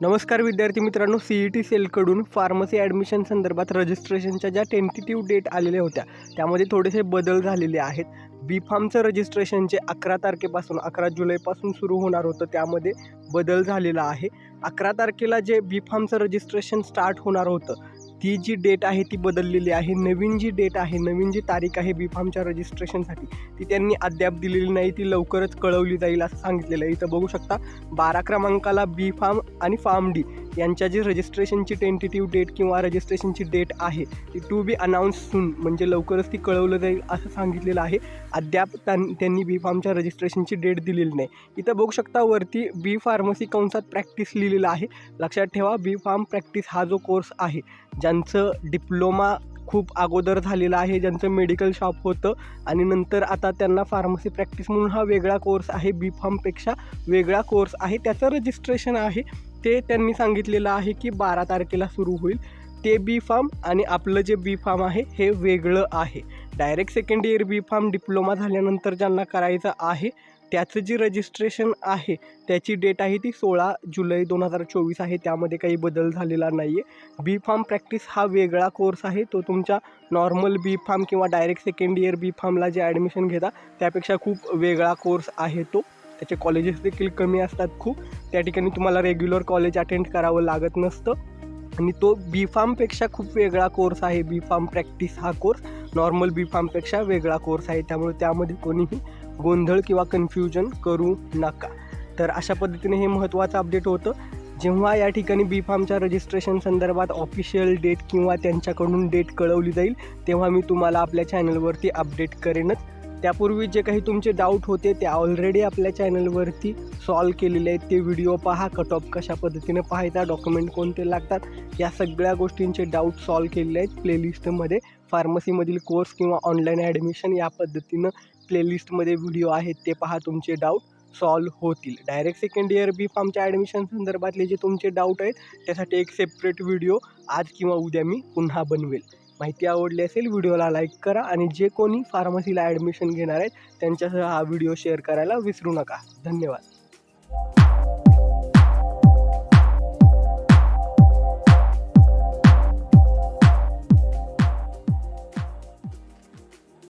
नमस्कार विद्यार्थी मित्रांनो सी ई टी सेलकडून फार्मसी ॲडमिशन संदर्भात रजिस्ट्रेशनच्या ज्या टेंटेटिव्ह डेट आलेल्या होत्या त्यामध्ये थोडेसे बदल झालेले आहेत. बी फार्मचं रजिस्ट्रेशनचे अकरा तारखेपासून अकरा जुलैपासून सुरू होणार होतं त्यामध्ये बदल झालेला आहे. अकरा तारखेला जे बी फार्मचं रजिस्ट्रेशन स्टार्ट होणार होतं ती जी डेट आहे ती बदललेली आहे. नवीन जी डेट आहे नवीन जी तारीख आहे बी फार्मच्या रजिस्ट्रेशनसाठी ती त्यांनी अद्याप दिलेली नाही. ती लवकरच कळवली जाईल असं सांगितलेलं आहे. इथं बघू शकता बारा क्रमांकाला बी फार्म आणि फार्म डी यांच्या जी रजिस्ट्रेशनची टेंटेटिव्ह डेट किंवा रजिस्ट्रेशनची डेट आहे ती टू बी अनाऊन्स सून म्हणजे लवकरच ती कळवलं जाईल असं सांगितलेलं आहे. अद्याप त्यां त्यांनी बी फार्मच्या रजिस्ट्रेशनची डेट दिलेली नाही. इथं बघू शकता वरती बी फार्मसी कंसात प्रॅक्टिस लिहिलेलं आहे. लक्षात ठेवा बी फार्म प्रॅक्टिस हा जो कोर्स आहे ज्यांचं डिप्लोमा खूप अगोदर झालेलं आहे ज्यांचं मेडिकल शॉप होतं. आणि नंतर आता त्यांना फार्मसी प्रॅक्टिस म्हणून हा वेगळा कोर्स आहे बी फार्मपेक्षा वेगळा कोर्स आहे. त्याचं रजिस्ट्रेशन आहे. ते त्यांनी सांगितलेलं आहे की बारा तारखेला सुरू होईल. ते बी फार्म आणि आपलं जे बी फार्म आहे हे वेगळं आहे. Direct second year B pharm diploma झाल्यानंतर ज्यांना करायचं आहे त्याचं जे रजिस्ट्रेशन आहे त्याची डेट आहे ती सोळा जुलै दोन हजार चोवीस आहे. त्यामध्ये काही बदल झालेला नाही आहे बी फार्म प्रॅक्टिस हा वेगळा कोर्स आहे. तो तुमच्या नॉर्मल बी फार्म किंवा डायरेक्ट सेकंड इयर बी फार्मला जे ॲडमिशन घेता त्यापेक्षा खूप वेगळा कोर्स आहे तो. त्याचे कॉलेजेस देखील कमी असतात खूप. त्या ठिकाणी तुम्हाला रेग्युलर कॉलेज अटेंड करावं लागत नसतं. आणि तो बी फार्मपेक्षा खूप वेगळा कोर्स आहे. बी फार्म प्रॅक्टिस हा कोर्स नॉर्मल बी फार्मपेक्षा वेगळा कोर्स आहे. त्यामुळे त्यामध्ये कोणीही गोंधळ किंवा कन्फ्युजन करू नका. तर अशा पद्धतीने हे महत्त्वाचं अपडेट होतं. जेव्हा या ठिकाणी बी फार्मच्या रजिस्ट्रेशन संदर्भात ऑफिशियल डेट किंवा त्यांच्याकडून डेट कळवली जाईल तेव्हा मी तुम्हाला आपल्या चॅनलवरती अपडेट करेनच. त्यापूर्वी जे काही तुमचे डाऊट होते ते ऑलरेडी आपल्या चॅनलवरती सॉल्व केलेले आहेत. ते व्हिडिओ पहा कट ऑफ कशा पद्धतीने पाहायचा डॉक्युमेंट कोणते लागतात. या सगळ्या गोष्टींचे डाऊट सॉल्व केलेले आहेत प्लेलिस्टमध्ये फार्मसीमधील कोर्स किंवा ऑनलाईन ॲडमिशन या पद्धतीनं प्लेलिस्टमध्ये व्हिडिओ आहेत ते पहा तुमचे डाऊट सॉल्व होतील. डायरेक्ट सेकंड इयर बी फार्मच्या ॲडमिशन संदर्भातले जे तुमचे डाऊट आहेत त्यासाठी एक सेपरेट व्हिडिओ आज किंवा उद्या मी पुन्हा बनवेल. माहिती आवडली असेल व्हिडिओला लाईक करा आणि जे कोणी फार्मसीला ॲडमिशन घेणार आहेत त्यांच्यासह हा व्हिडिओ शेअर करायला विसरू नका. धन्यवाद.